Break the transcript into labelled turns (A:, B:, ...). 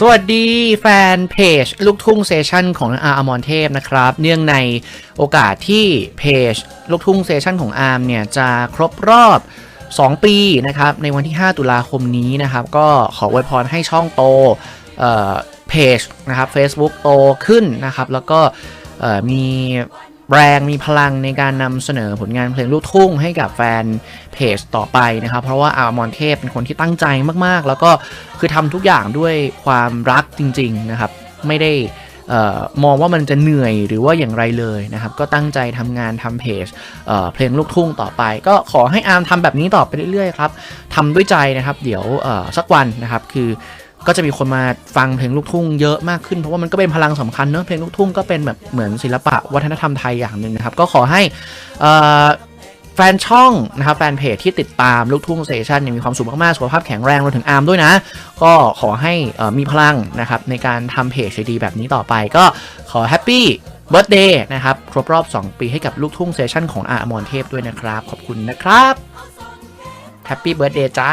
A: สวัสดีแฟนเพจลูกทุ่งเซสชั่นของอาร์อมรเทพนะครับ เนื่องในโอกาสที่เพจลูกทุ่งเซสชั่นของอาร์มเนี่ยจะครบรอบ 2 ปีนะครับในวันที่ 5 ตุลาคมนี้นะครับ ก็ขออวยพรให้ช่องโตเอ่อเพจนะครับ Facebook โตขึ้นนะครับ แล้วก็มี แรงมีพลังในการนำเสนอผลงานเพลงลูกทุ่งให้กับแฟนเพจต่อไปนะครับ เพราะว่าอามอนเทพเป็นคนที่ตั้งใจมากๆ แล้วก็คือทำทุกอย่างด้วยความรักจริง ๆนะครับ ไม่ได้มองว่ามันจะเหนื่อยหรือว่าอย่างไรเลยนะครับ ก็ตั้งใจทำงานทำเพจเเพลงลูกทุ่งต่อไป ก็ขอให้อาร์มทำแบบนี้ต่อไปเรื่อยๆครับทำด้วยใจนะครับ เดี๋ยวสักวันนะครับคือ ก็จะมีคนมาฟังเพลงลูกทุ่งเยอะมากขึ้นเพราะว่ามันก็เป็นพลังสำคัญเนอะเพลงลูกทุ่งก็เป็นแบบเหมือนศิลปะวัฒนธรรมไทยอย่างหนึ่งนะครับ ก็ขอให้แฟนช่องนะครับแฟนเพจที่ติดตามลูกทุ่งสเตชันเนี่ยมีความสุขมาก ๆ สุขภาพแข็งแรงรวมถึงอาร์มด้วยนะ ก็ขอให้มีพลังนะครับในการทำเพจดีๆแบบนี้ต่อไป ก็ขอแฮปปี้เบิร์ d เดย์นะครับครบรอบ 2 ปีให้กับลูกทุ่งเซสชั่นของอาร์มอนเทพด้วยนะครับ ขอบคุณนะครับแฮปปี้เบิร์ a เดย์จ้า